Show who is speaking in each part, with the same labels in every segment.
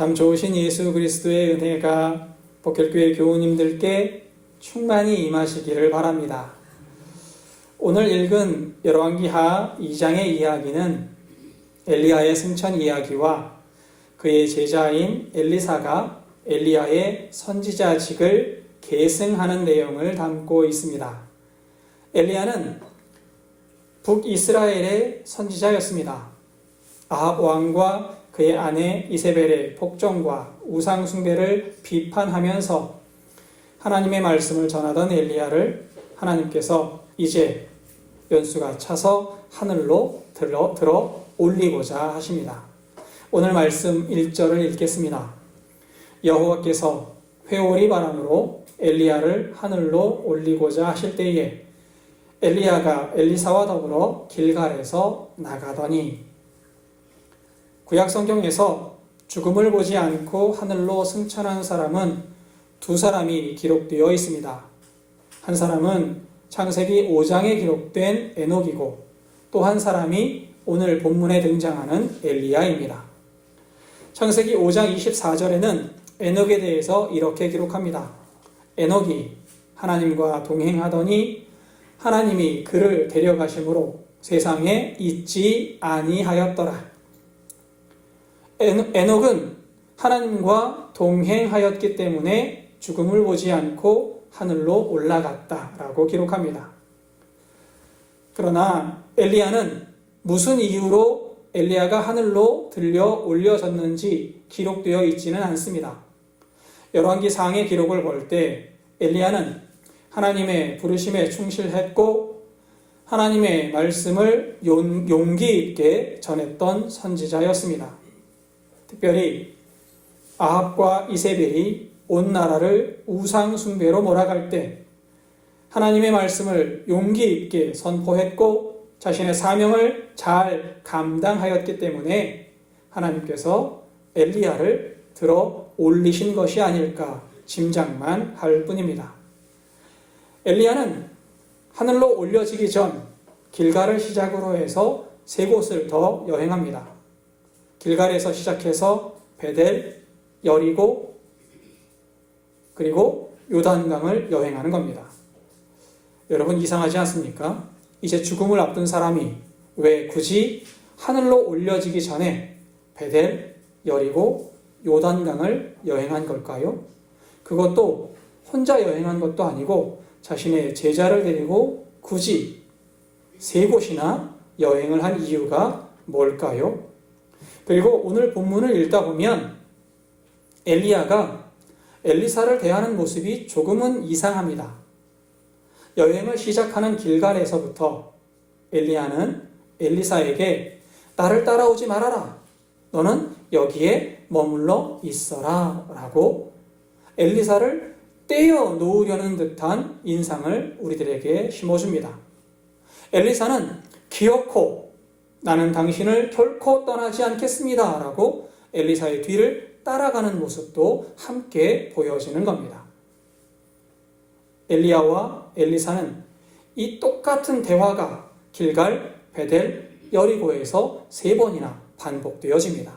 Speaker 1: 참 좋으신 예수 그리스도의 은혜가 복결교회 교우님들께 충만히 임하시기를 바랍니다. 오늘 읽은 열왕기하 2장의 이야기는 엘리야의 승천 이야기와 그의 제자인 엘리사가 엘리야의 선지자직을 계승하는 내용을 담고 있습니다. 엘리야는 북이스라엘의 선지자였습니다. 아합 왕과 그의 아내 이세벨의 복종과 우상 숭배를 비판하면서 하나님의 말씀을 전하던 엘리야를 하나님께서 이제 연수가 차서 하늘로 들어, 들어 올리고자 하십니다. 오늘 말씀 1절을 읽겠습니다. 여호와께서 회오리 바람으로 엘리야를 하늘로 올리고자 하실 때에 엘리야가 엘리사와 더불어 길갈에서 나가더니 구약 성경에서 죽음을 보지 않고 하늘로 승천한 사람은 두 사람이 기록되어 있습니다. 한 사람은 창세기 5장에 기록된 에녹이고 또 한 사람이 오늘 본문에 등장하는 엘리야입니다. 창세기 5장 24절에는 에녹에 대해서 이렇게 기록합니다. 에녹이 하나님과 동행하더니 하나님이 그를 데려가심으로 세상에 있지 아니하였더라. 에녹은 하나님과 동행하였기 때문에 죽음을 보지 않고 하늘로 올라갔다라고 기록합니다. 그러나 엘리야는 무슨 이유로 엘리야가 하늘로 들려 올려졌는지 기록되어 있지는 않습니다. 열왕기 상의 기록을 볼 때 엘리야는 하나님의 부르심에 충실했고 하나님의 말씀을 용기 있게 전했던 선지자였습니다. 특별히 아합과 이세벨이 온 나라를 우상 숭배로 몰아갈 때 하나님의 말씀을 용기 있게 선포했고 자신의 사명을 잘 감당하였기 때문에 하나님께서 엘리야를 들어 올리신 것이 아닐까 짐작만 할 뿐입니다. 엘리야는 하늘로 올려지기 전 길가를 시작으로 해서 세 곳을 더 여행합니다. 길갈에서 시작해서 베델, 여리고 그리고 요단강을 여행하는 겁니다. 여러분 이상하지 않습니까? 이제 죽음을 앞둔 사람이 왜 굳이 하늘로 올려지기 전에 베델, 여리고 요단강을 여행한 걸까요? 그것도 혼자 여행한 것도 아니고 자신의 제자를 데리고 굳이 세 곳이나 여행을 한 이유가 뭘까요? 그리고 오늘 본문을 읽다 보면 엘리야가 엘리사를 대하는 모습이 조금은 이상합니다. 여행을 시작하는 길갈에서부터 엘리야는 엘리사에게 나를 따라오지 말아라. 너는 여기에 머물러 있어라. 라고 엘리사를 떼어 놓으려는 듯한 인상을 우리들에게 심어줍니다. 엘리사는 기어코 나는 당신을 결코 떠나지 않겠습니다. 라고 엘리사의 뒤를 따라가는 모습도 함께 보여지는 겁니다. 엘리야와 엘리사는 이 똑같은 대화가 길갈, 베델, 여리고에서 세 번이나 반복되어집니다.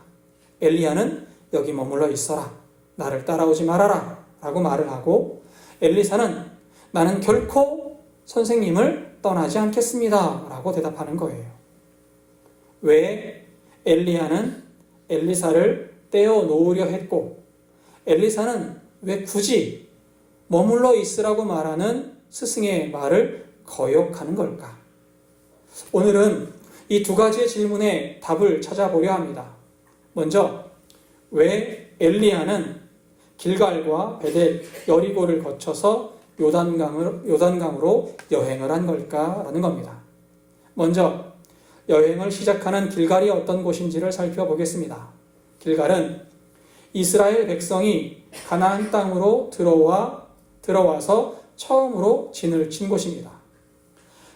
Speaker 1: 엘리야는 여기 머물러 있어라. 나를 따라오지 말아라. 라고 말을 하고 엘리사는 나는 결코 선생님을 떠나지 않겠습니다. 라고 대답하는 거예요. 왜 엘리야는 엘리사를 떼어 놓으려 했고 엘리사는 왜 굳이 머물러 있으라고 말하는 스승의 말을 거역하는 걸까? 오늘은 이 두 가지의 질문에 답을 찾아보려 합니다. 먼저 왜 엘리야는 길갈과 베델, 여리고를 거쳐서 요단강을, 요단강으로 여행을 한 걸까라는 겁니다. 먼저 여행을 시작하는 길갈이 어떤 곳인지를 살펴보겠습니다. 길갈은 이스라엘 백성이 가나안 땅으로 들어와 들어와서 처음으로 진을 친 곳입니다.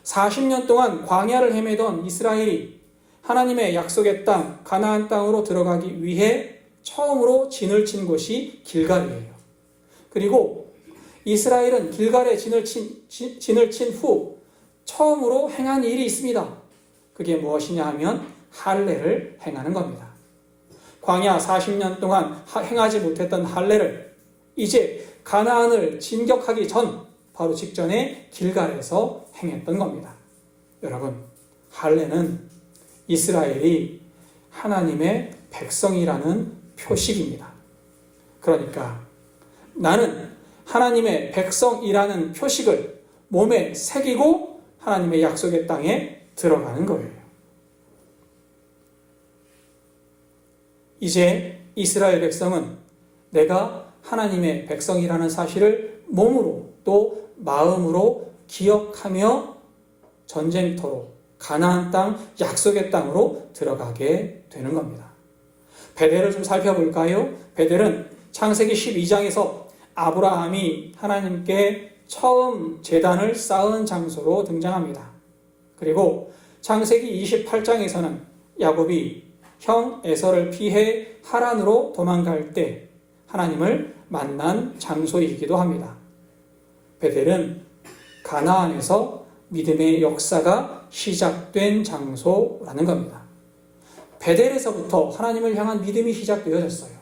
Speaker 1: 40년 동안 광야를 헤매던 이스라엘이 하나님의 약속의 땅 가나안 땅으로 들어가기 위해 처음으로 진을 친 곳이 길갈이에요. 그리고 이스라엘은 길갈에 진을 친, 진을 친 후 처음으로 행한 일이 있습니다. 그게 무엇이냐 하면 할례를 행하는 겁니다. 광야 40년 동안 하- 행하지 못했던 할례를 이제 가나안을 진격하기 전 바로 직전에 길갈에서 행했던 겁니다. 여러분, 할례는 이스라엘이 하나님의 백성이라는 표식입니다. 그러니까 나는 하나님의 백성이라는 표식을 몸에 새기고 하나님의 약속의 땅에 들어가는 거예요. 이제 이스라엘 백성은 내가 하나님의 백성이라는 사실을 몸으로 또 마음으로 기억하며 전쟁터로 가나안 땅 약속의 땅으로 들어가게 되는 겁니다. 베델을 좀 살펴볼까요? 베델은 창세기 12장에서 아브라함이 하나님께 처음 재단을 쌓은 장소로 등장합니다. 그리고 창세기 28장에서는 야곱이 형 에서를 피해 하란으로 도망갈 때 하나님을 만난 장소이기도 합니다. 베델은 가나안에서 믿음의 역사가 시작된 장소라는 겁니다. 베델에서부터 하나님을 향한 믿음이 시작되어졌어요.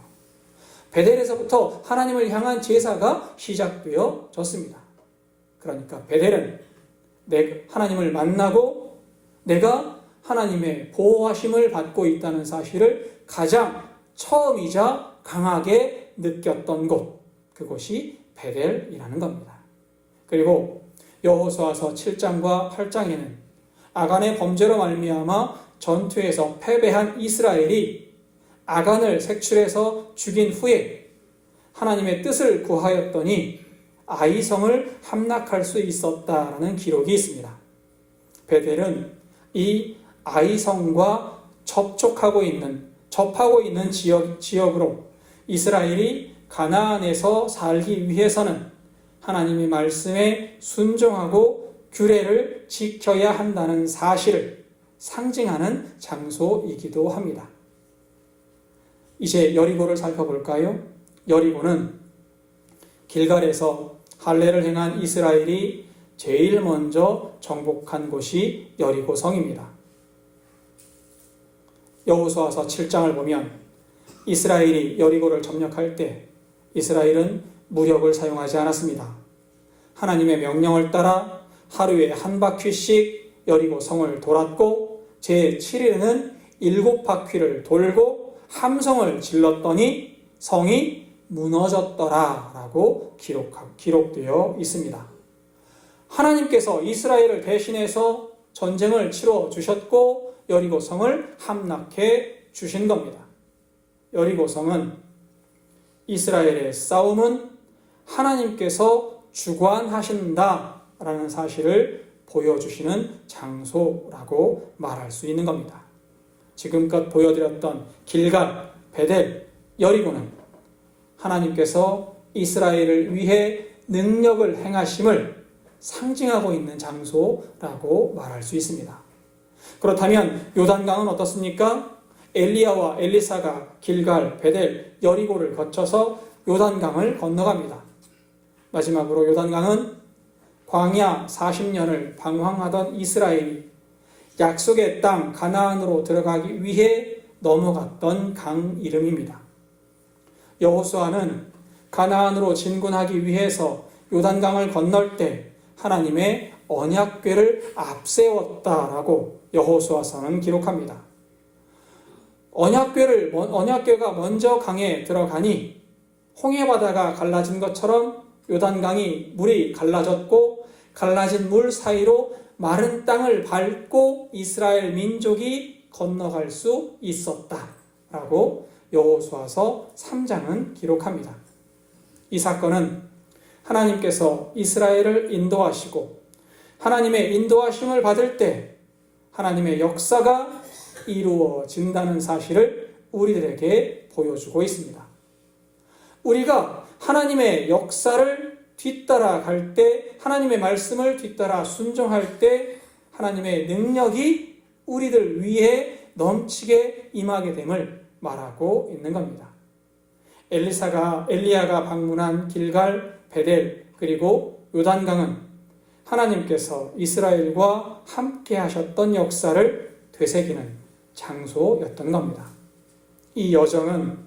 Speaker 1: 베델에서부터 하나님을 향한 제사가 시작되어졌습니다. 그러니까 베델은 내 하나님을 만나고 내가 하나님의 보호하심을 받고 있다는 사실을 가장 처음이자 강하게 느꼈던 곳 그곳이 베델이라는 겁니다. 그리고 여호수아서 7장과 8장에는 아간의 범죄로 말미암아 전투에서 패배한 이스라엘이 아간을 색출해서 죽인 후에 하나님의 뜻을 구하였더니 아이성을 함락할 수 있었다라는 기록이 있습니다. 베델은 이 아이성과 접촉하고 있는 접하고 있는 지역 지역으로 이스라엘이 가나안에서 살기 위해서는 하나님의 말씀에 순종하고 규례를 지켜야 한다는 사실을 상징하는 장소이기도 합니다. 이제 여리고를 살펴볼까요? 여리고는 길갈에서 할례를 행한 이스라엘이 제일 먼저 정복한 곳이 여리고 성입니다. 여호수아서 7장을 보면 이스라엘이 여리고를 점령할 때 이스라엘은 무력을 사용하지 않았습니다. 하나님의 명령을 따라 하루에 한 바퀴씩 여리고 성을 돌았고 제 7일에는 일곱 바퀴를 돌고 함성을 질렀더니 성이 무너졌더라라고 기록, 기록되어 있습니다. 하나님께서 이스라엘을 대신해서 전쟁을 치러 주셨고 여리고 성을 함락해 주신 겁니다. 여리고 성은 이스라엘의 싸움은 하나님께서 주관하신다라는 사실을 보여주시는 장소라고 말할 수 있는 겁니다. 지금껏 보여드렸던 길갈, 베델, 여리고는 하나님께서 이스라엘을 위해 능력을 행하심을 상징하고 있는 장소라고 말할 수 있습니다. 그렇다면 요단강은 어떻습니까? 엘리야와 엘리사가 길갈, 베델, 여리고를 거쳐서 요단강을 건너갑니다. 마지막으로 요단강은 광야 40년을 방황하던 이스라엘이 약속의 땅 가나안으로 들어가기 위해 넘어갔던 강 이름입니다. 여호수아는 가나안으로 진군하기 위해서 요단강을 건널 때 하나님의 언약궤를 앞세웠다라고 여호수아서는 기록합니다. 언약궤를 언약궤가 먼저 강에 들어가니 홍해 바다가 갈라진 것처럼 요단강이 물이 갈라졌고 갈라진 물 사이로 마른 땅을 밟고 이스라엘 민족이 건너갈 수 있었다라고 여호수아서 3장은 기록합니다. 이 사건은 하나님께서 이스라엘을 인도하시고 하나님의 인도하심을 받을 때 하나님의 역사가 이루어진다는 사실을 우리들에게 보여주고 있습니다. 우리가 하나님의 역사를 뒤따라 갈 때, 하나님의 말씀을 뒤따라 순종할 때, 하나님의 능력이 우리들 위에 넘치게 임하게 됨을 말하고 있는 겁니다. 엘리사가, 엘리야가 방문한 길갈, 베델, 그리고 요단강은 하나님께서 이스라엘과 함께 하셨던 역사를 되새기는 장소였던 겁니다. 이 여정은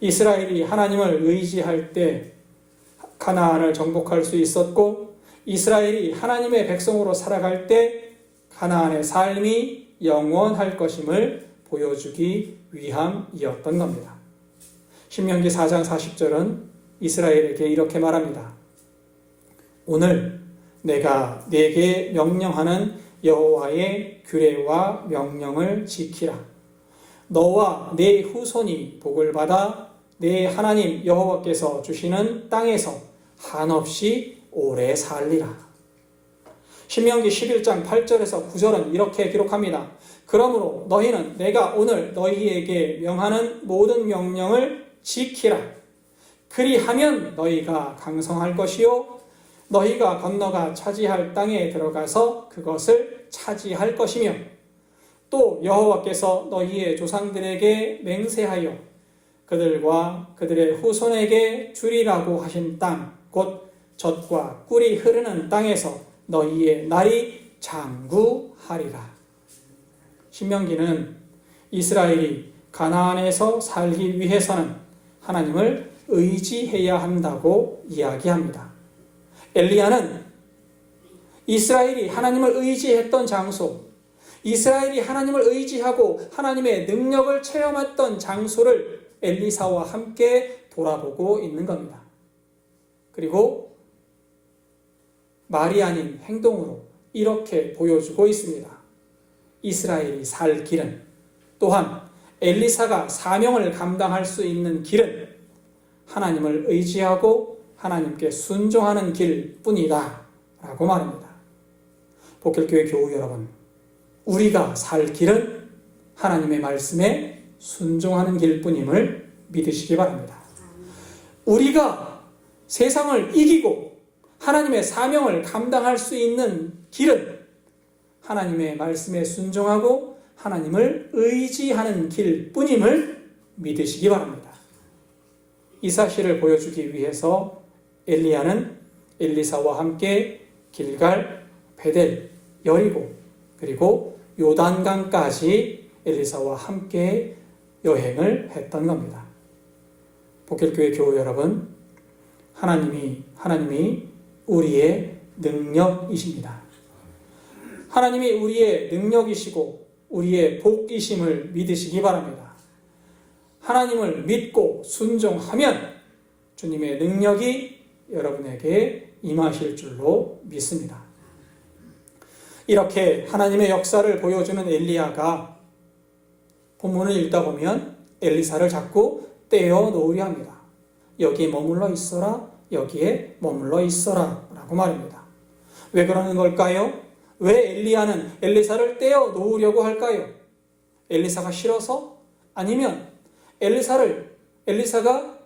Speaker 1: 이스라엘이 하나님을 의지할 때 가나안을 정복할 수 있었고 이스라엘이 하나님의 백성으로 살아갈 때 가나안의 삶이 영원할 것임을 보여주기 위함이었던 겁니다. 신명기 4장 40절은 이스라엘에게 이렇게 말합니다. 오늘 내가 내게 명령하는 여호와의 규례와 명령을 지키라. 너와 내 후손이 복을 받아 내 하나님 여호와께서 주시는 땅에서 한없이 오래 살리라. 신명기 11장 8절에서 9절은 이렇게 기록합니다. 그러므로 너희는 내가 오늘 너희에게 명하는 모든 명령을 지키라. 그리하면 너희가 강성할 것이요 너희가 건너가 차지할 땅에 들어가서 그것을 차지할 것이며 또 여호와께서 너희의 조상들에게 맹세하여 그들과 그들의 후손에게 주리라고 하신 땅 곧 젖과 꿀이 흐르는 땅에서 너희의 날이 장구하리라. 신명기는 이스라엘이 가나안에서 살기 위해서는 하나님을 의지해야 한다고 이야기합니다. 엘리야는 이스라엘이 하나님을 의지했던 장소, 이스라엘이 하나님을 의지하고 하나님의 능력을 체험했던 장소를 엘리사와 함께 돌아보고 있는 겁니다. 그리고 말이 아닌 행동으로 이렇게 보여주고 있습니다. 이스라엘이 살 길은 또한 엘리사가 사명을 감당할 수 있는 길은 하나님을 의지하고 하나님께 순종하는 길 뿐이다. 라고 말합니다. 복결교회 교우 여러분, 우리가 살 길은 하나님의 말씀에 순종하는 길 뿐임을 믿으시기 바랍니다. 우리가 세상을 이기고 하나님의 사명을 감당할 수 있는 길은 하나님의 말씀에 순종하고 하나님을 의지하는 길 뿐임을 믿으시기 바랍니다. 이 사실을 보여주기 위해서 엘리야는 엘리사와 함께 길갈, 베델, 여리고 그리고 요단강까지 엘리사와 함께 여행을 했던 겁니다. 복길교회 교우 여러분, 하나님이 하나님이 우리의 능력이십니다. 하나님이 우리의 능력이시고 우리의 복이심을 믿으시기 바랍니다. 하나님을 믿고 순종하면 주님의 능력이 여러분에게 임하실 줄로 믿습니다. 이렇게 하나님의 역사를 보여주는 엘리야가 본문을 읽다 보면 엘리사를 자꾸 떼어 놓으려 합니다. 여기에 머물러 있어라, 여기에 머물러 있어라 라고 말입니다. 왜 그러는 걸까요? 왜 엘리야는 엘리사를 떼어 놓으려고 할까요? 엘리사가 싫어서? 아니면 엘리사를, 엘리사가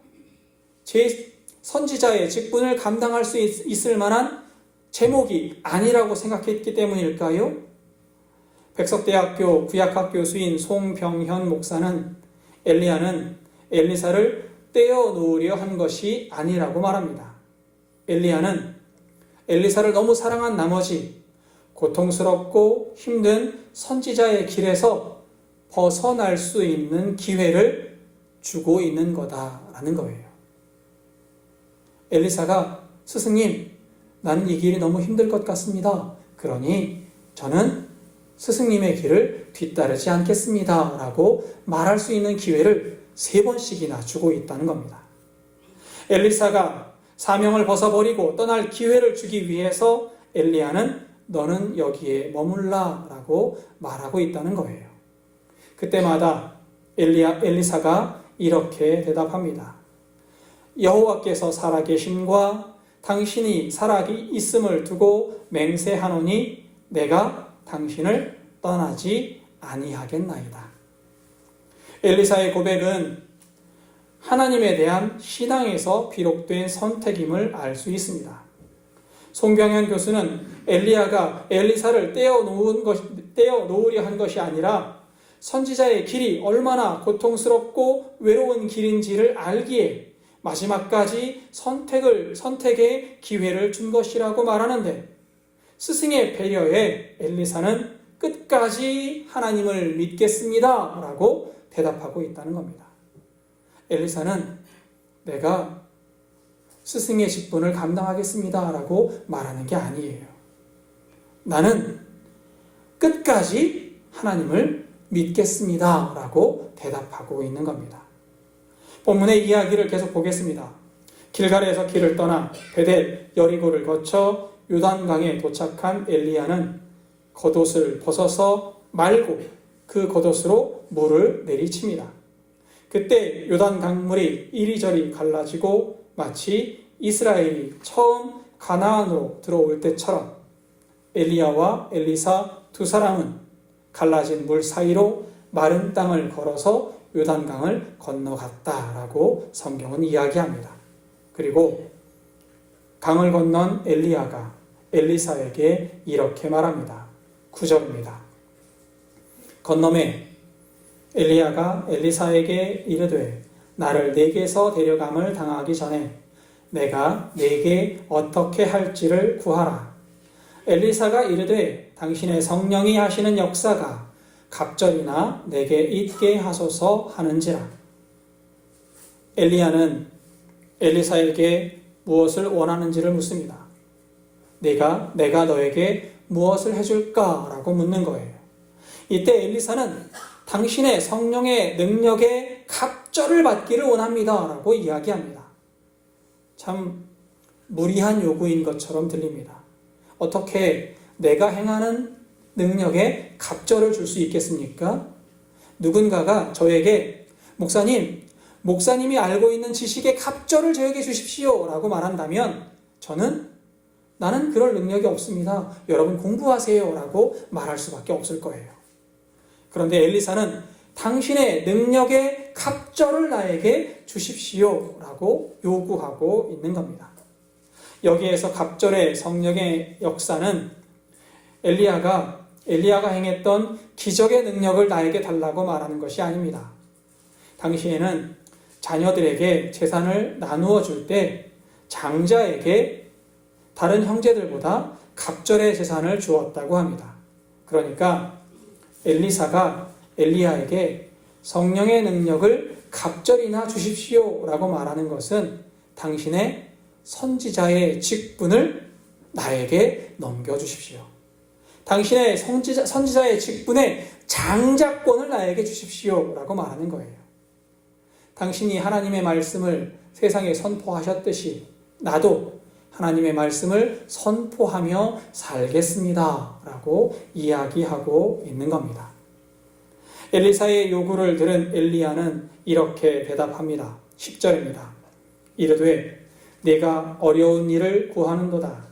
Speaker 1: 제 선지자의 직분을 감당할 수 있, 을 만한 제목이 아니라고 생각했기 때문일까요? 백석대학교 구약학 교수인 송병현 목사는 엘리야는 엘리사를 떼어 놓으려 한 것이 아니라고 말합니다. 엘리야는 엘리사를 너무 사랑한 나머지 고통스럽고 힘든 선지자의 길에서 벗어날 수 있는 기회를 주고 있는 거다라는 거예요. 엘리사가 스승님, 나는 이 길이 너무 힘들 것 같습니다. 그러니 저는 스승님의 길을 뒤따르지 않겠습니다. 라고 말할 수 있는 기회를 세 번씩이나 주고 있다는 겁니다. 엘리사가 사명을 벗어버리고 떠날 기회를 주기 위해서 엘리야는 너는 여기에 머물라 라고 말하고 있다는 거예요. 그때마다 엘리야, 엘리사가 이렇게 대답합니다. 여호와께서 살아계심과 당신이 살아 있음을 두고 맹세하노니 내가 당신을 떠나지 아니하겠나이다. 엘리사의 고백은 하나님에 대한 신앙에서 비록된 선택임을 알 수 있습니다. 송병현 교수는 엘리야가 엘리사를 떼어 놓은 것, 떼어 놓으려 한 것이 아니라 선지자의 길이 얼마나 고통스럽고 외로운 길인지를 알기에 마지막까지 선택을, 선택의 기회를 준 것이라고 말하는데 스승의 배려에 엘리사는 끝까지 하나님을 믿겠습니다. 라고 대답하고 있다는 겁니다. 엘리사는 내가 스승의 직분을 감당하겠습니다. 라고 말하는 게 아니에요. 나는 끝까지 하나님을 믿겠습니다. 라고 대답하고 있는 겁니다. 본문의 이야기를 계속 보겠습니다. 길갈에서 길을 떠나 베델 여리고를 거쳐 요단강에 도착한 엘리야는 겉옷을 벗어서 말고 그 겉옷으로 물을 내리칩니다. 그때 요단 강물이 이리저리 갈라지고 마치 이스라엘이 처음 가나안으로 들어올 때처럼 엘리야와 엘리사 두 사람은 갈라진 물 사이로 마른 땅을 걸어서 요단강을 건너갔다라고 성경은 이야기합니다. 그리고 강을 건넌 엘리야가 엘리사에게 이렇게 말합니다. 9절입니다. 건너매 엘리야가 엘리사에게 이르되 나를 내게서 데려감을 당하기 전에 내가 내게 어떻게 할지를 구하라. 엘리사가 이르되 당신의 성령이 하시는 역사가 갑절이나 내게 있게 하소서 하는지라. 엘리야는 엘리사에게 무엇을 원하는지를 묻습니다. 내가 내가 너에게 무엇을 해줄까라고 묻는 거예요. 이때 엘리사는 당신의 성령의 능력에 갑절을 받기를 원합니다 라고 이야기합니다. 참 무리한 요구인 것처럼 들립니다. 어떻게 내가 행하는 능력에 갑절을 줄 수 있겠습니까? 누군가가 저에게 목사님, 목사님이 알고 있는 지식에 갑절을 저에게 주십시오 라고 말한다면 저는 나는 그럴 능력이 없습니다. 여러분 공부하세요 라고 말할 수밖에 없을 거예요. 그런데 엘리사는 당신의 능력의 갑절을 나에게 주십시오 라고 요구하고 있는 겁니다. 여기에서 갑절의 성령의 역사는 엘리야가 엘리야가 행했던 기적의 능력을 나에게 달라고 말하는 것이 아닙니다. 당시에는 자녀들에게 재산을 나누어 줄 때 장자에게 다른 형제들보다 갑절의 재산을 주었다고 합니다. 그러니까 엘리사가 엘리야에게 성령의 능력을 갑절이나 주십시오 라고 말하는 것은 당신의 선지자의 직분을 나에게 넘겨주십시오. 당신의 선지자, 선지자의 직분의 장자권을 나에게 주십시오. 라고 말하는 거예요. 당신이 하나님의 말씀을 세상에 선포하셨듯이 나도 하나님의 말씀을 선포하며 살겠습니다. 라고 이야기하고 있는 겁니다. 엘리사의 요구를 들은 엘리야는 이렇게 대답합니다. 10절입니다. 이르되 내가 어려운 일을 구하는도다.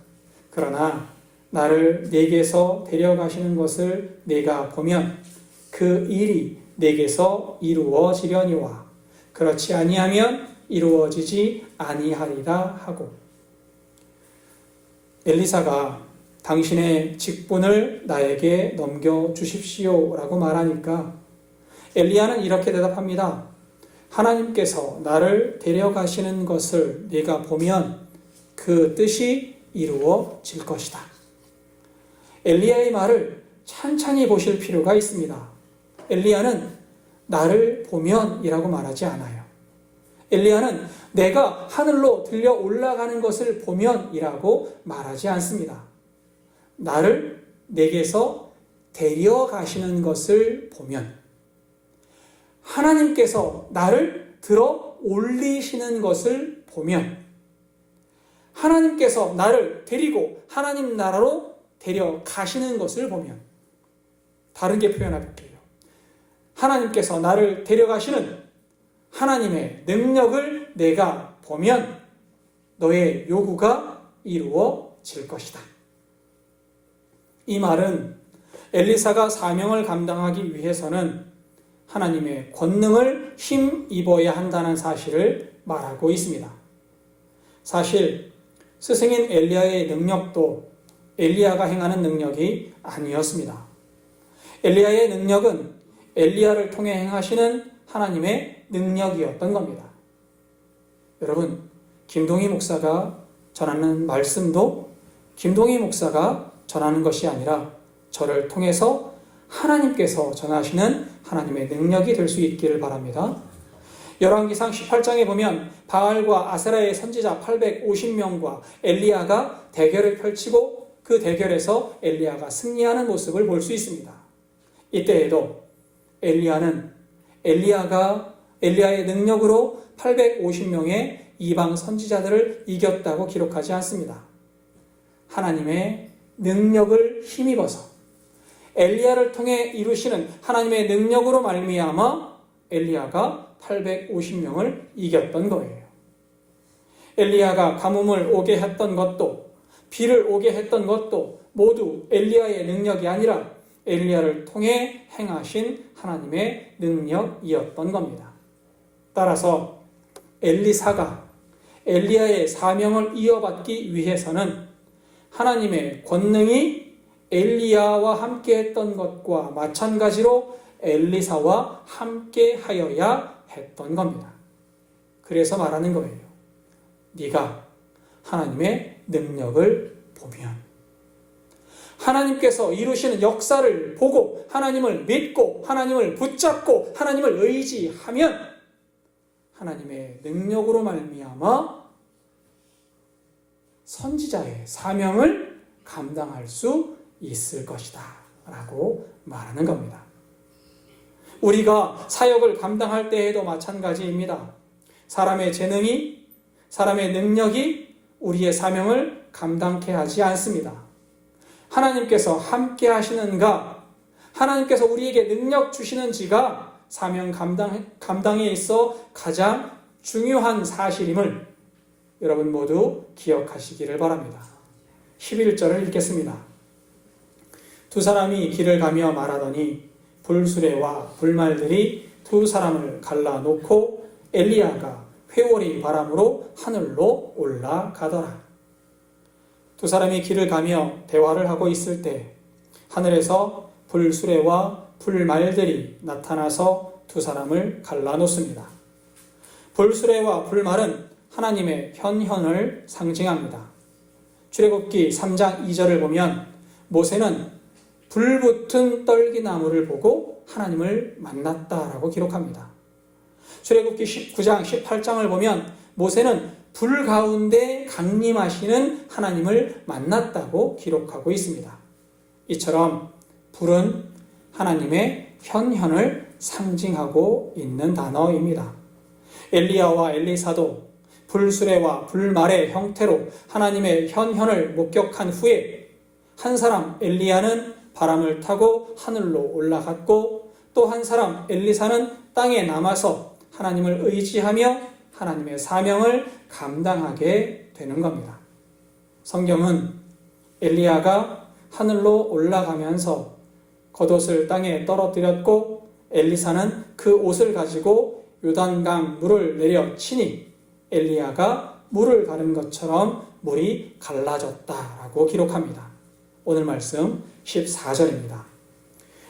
Speaker 1: 그러나 나를 내게서 데려가시는 것을 내가 보면 그 일이 내게서 이루어지려니와 그렇지 아니하면 이루어지지 아니하리라 하고 엘리사가 당신의 직분을 나에게 넘겨 주십시오 라고 말하니까 엘리야는 이렇게 대답합니다. 하나님께서 나를 데려가시는 것을 내가 보면 그 뜻이 이루어질 것이다. 엘리야의 말을 찬찬히 보실 필요가 있습니다. 엘리야는 나를 보면이라고 말하지 않아요. 엘리야는 내가 하늘로 들려 올라가는 것을 보면이라고 말하지 않습니다. 나를 내게서 데려가시는 것을 보면 하나님께서 나를 들어 올리시는 것을 보면 하나님께서 나를 데리고 하나님 나라로 데려가시는 것을 보면 다른 게 표현할게요. 하나님께서 나를 데려가시는 하나님의 능력을 내가 보면 너의 요구가 이루어질 것이다. 이 말은 엘리사가 사명을 감당하기 위해서는 하나님의 권능을 힘입어야 한다는 사실을 말하고 있습니다. 사실 스승인 엘리야의 능력도 엘리야가 행하는 능력이 아니었습니다. 엘리야의 능력은 엘리야를 통해 행하시는 하나님의 능력이었던 겁니다. 여러분, 김동희 목사가 전하는 말씀도 김동희 목사가 전하는 것이 아니라 저를 통해서 하나님께서 전하시는 하나님의 능력이 될 수 있기를 바랍니다. 열왕기상 18장에 보면 바알과 아세라의 선지자 850명과 엘리야가 대결을 펼치고 그 대결에서 엘리야가 승리하는 모습을 볼 수 있습니다. 이때에도 엘리야는 엘리야가 엘리야의 능력으로 850명의 이방 선지자들을 이겼다고 기록하지 않습니다. 하나님의 능력을 힘입어서 엘리야를 통해 이루시는 하나님의 능력으로 말미암아 엘리야가 850명을 이겼던 거예요. 엘리야가 가뭄을 오게 했던 것도 비를 오게 했던 것도 모두 엘리야의 능력이 아니라 엘리야를 통해 행하신 하나님의 능력이었던 겁니다. 따라서 엘리사가 엘리야의 사명을 이어받기 위해서는 하나님의 권능이 엘리야와 함께 했던 것과 마찬가지로 엘리사와 함께 하여야 했던 겁니다. 그래서 말하는 거예요. 네가 하나님의 능력을 보면 하나님께서 이루시는 역사를 보고 하나님을 믿고 하나님을 붙잡고 하나님을 의지하면 하나님의 능력으로 말미암아 선지자의 사명을 감당할 수 있을 것이다. 라고 말하는 겁니다. 우리가 사역을 감당할 때에도 마찬가지입니다. 사람의 재능이, 사람의 능력이 우리의 사명을 감당케 하지 않습니다. 하나님께서 함께 하시는가, 하나님께서 우리에게 능력 주시는지가 사명 감당, 감당에 있어 가장 중요한 사실임을 여러분 모두 기억하시기를 바랍니다. 11절을 읽겠습니다. 두 사람이 길을 가며 말하더니 불수레와 불말들이 두 사람을 갈라놓고 엘리야가 회오리 바람으로 하늘로 올라가더라. 두 사람이 길을 가며 대화를 하고 있을 때 하늘에서 불수레와 불말들이 나타나서 두 사람을 갈라놓습니다. 불수레와 불말은 하나님의 현현을 상징합니다. 출애굽기 3장 2절을 보면 모세는 불붙은 떨기나무를 보고 하나님을 만났다라고 기록합니다. 출애굽기 19장 18장을 보면 모세는 불 가운데 강림하시는 하나님을 만났다고 기록하고 있습니다. 이처럼 불은 하나님의 현현을 상징하고 있는 단어입니다. 엘리야와 엘리사도 불수레와 불말의 형태로 하나님의 현현을 목격한 후에 한 사람 엘리야는 바람을 타고 하늘로 올라갔고 또 한 사람 엘리사는 땅에 남아서 하나님을 의지하며 하나님의 사명을 감당하게 되는 겁니다. 성경은 엘리야가 하늘로 올라가면서 겉옷을 땅에 떨어뜨렸고 엘리사는 그 옷을 가지고 요단강 물을 내려 치니 엘리야가 물을 가른 것처럼 물이 갈라졌다라고 기록합니다. 오늘 말씀 14절입니다.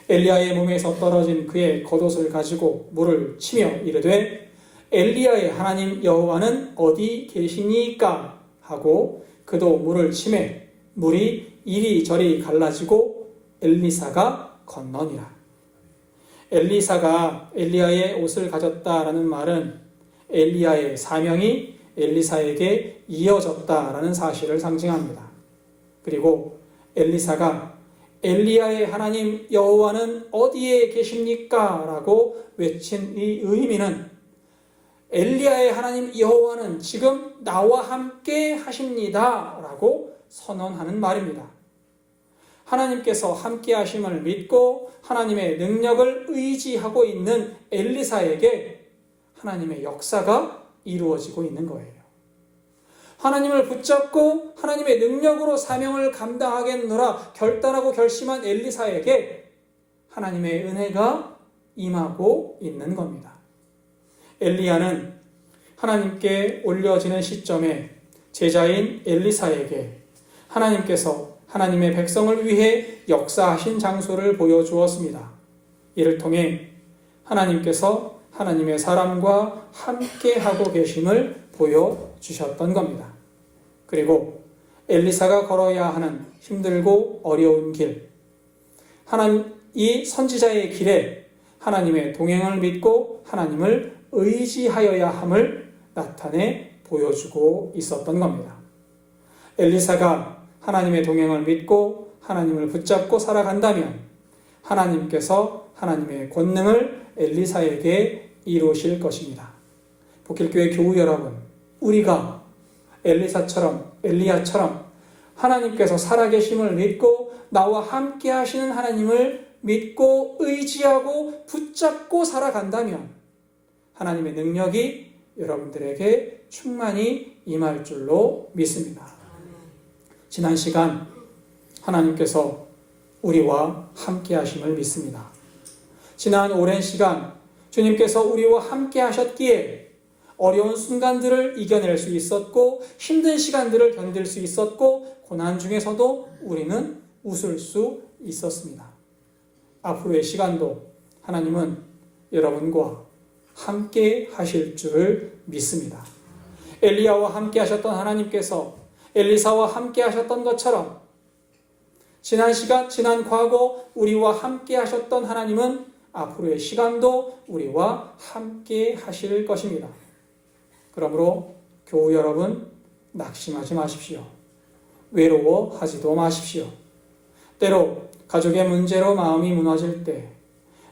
Speaker 1: 엘리야의 몸에서 떨어진 그의 겉옷을 가지고 물을 치며 이르되 엘리야의 하나님 여호와는 어디 계시니까 하고 그도 물을 치매 물이 이리저리 갈라지고 엘리사가 건너니라. 엘리사가 엘리야의 옷을 가졌다라는 말은 엘리야의 사명이 엘리사에게 이어졌다라는 사실을 상징합니다. 그리고 엘리사가 엘리야의 하나님 여호와는 어디에 계십니까? 라고 외친 이 의미는 엘리야의 하나님 여호와는 지금 나와 함께 하십니다. 라고 선언하는 말입니다. 하나님께서 함께 하심을 믿고 하나님의 능력을 의지하고 있는 엘리사에게 하나님의 역사가 이루어지고 있는 거예요. 하나님을 붙잡고 하나님의 능력으로 사명을 감당하겠노라 결단하고 결심한 엘리사에게 하나님의 은혜가 임하고 있는 겁니다. 엘리야는 하나님께 올려지는 시점에 제자인 엘리사에게 하나님께서 하나님의 백성을 위해 역사하신 장소를 보여주었습니다. 이를 통해 하나님께서 하나님의 사람과 함께 하고 계심을 보여주셨던 겁니다. 그리고 엘리사가 걸어야 하는 힘들고 어려운 길, 하나님, 이 선지자의 길에 하나님의 동행을 믿고 하나님을 의지하여야 함을 나타내 보여주고 있었던 겁니다. 엘리사가 하나님의 동행을 믿고 하나님을 붙잡고 살아간다면 하나님께서 하나님의 권능을 엘리사에게 이루실 것입니다. 복길교회 교우 여러분, 우리가 엘리사처럼 엘리야처럼 하나님께서 살아계심을 믿고 나와 함께 하시는 하나님을 믿고 의지하고 붙잡고 살아간다면 하나님의 능력이 여러분들에게 충만히 임할 줄로 믿습니다. 지난 시간 하나님께서 우리와 함께 하심을 믿습니다. 지난 오랜 시간 주님께서 우리와 함께 하셨기에 어려운 순간들을 이겨낼 수 있었고 힘든 시간들을 견딜 수 있었고 고난 중에서도 우리는 웃을 수 있었습니다. 앞으로의 시간도 하나님은 여러분과 함께 하실 줄을 믿습니다. 엘리야와 함께 하셨던 하나님께서 엘리사와 함께 하셨던 것처럼 지난 시간, 지난 과거 우리와 함께 하셨던 하나님은 앞으로의 시간도 우리와 함께 하실 것입니다. 그러므로 교우 여러분 낙심하지 마십시오. 외로워하지도 마십시오. 때로 가족의 문제로 마음이 무너질 때,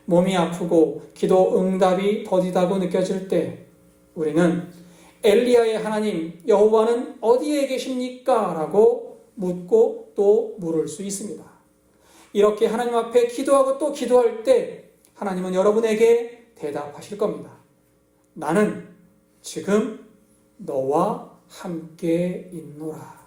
Speaker 1: 몸이 아프고 기도 응답이 더디다고 느껴질 때, 우리는 엘리야의 하나님 여호와는 어디에 계십니까? 라고 묻고 또 물을 수 있습니다. 이렇게 하나님 앞에 기도하고 또 기도할 때 하나님은 여러분에게 대답하실 겁니다. 나는 지금 너와 함께 있노라.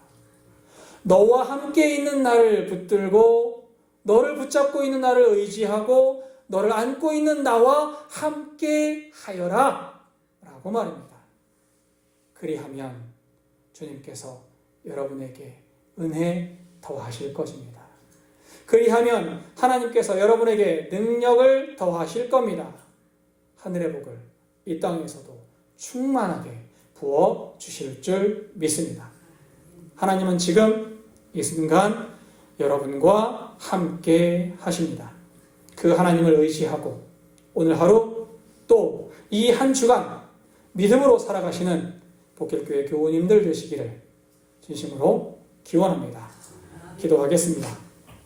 Speaker 1: 너와 함께 있는 나를 붙들고 너를 붙잡고 있는 나를 의지하고 너를 안고 있는 나와 함께 하여라. 라고 말입니다. 그리하면 주님께서 여러분에게 은혜 더하실 것입니다. 그리하면 하나님께서 여러분에게 능력을 더하실 겁니다. 하늘의 복을 이 땅에서도 충만하게 부어 주실 줄 믿습니다. 하나님은 지금 이 순간 여러분과 함께 하십니다. 그 하나님을 의지하고 오늘 하루 또 이 한 주간 믿음으로 살아가시는 복길교회 교우님들 되시기를 진심으로 기원합니다. 기도하겠습니다.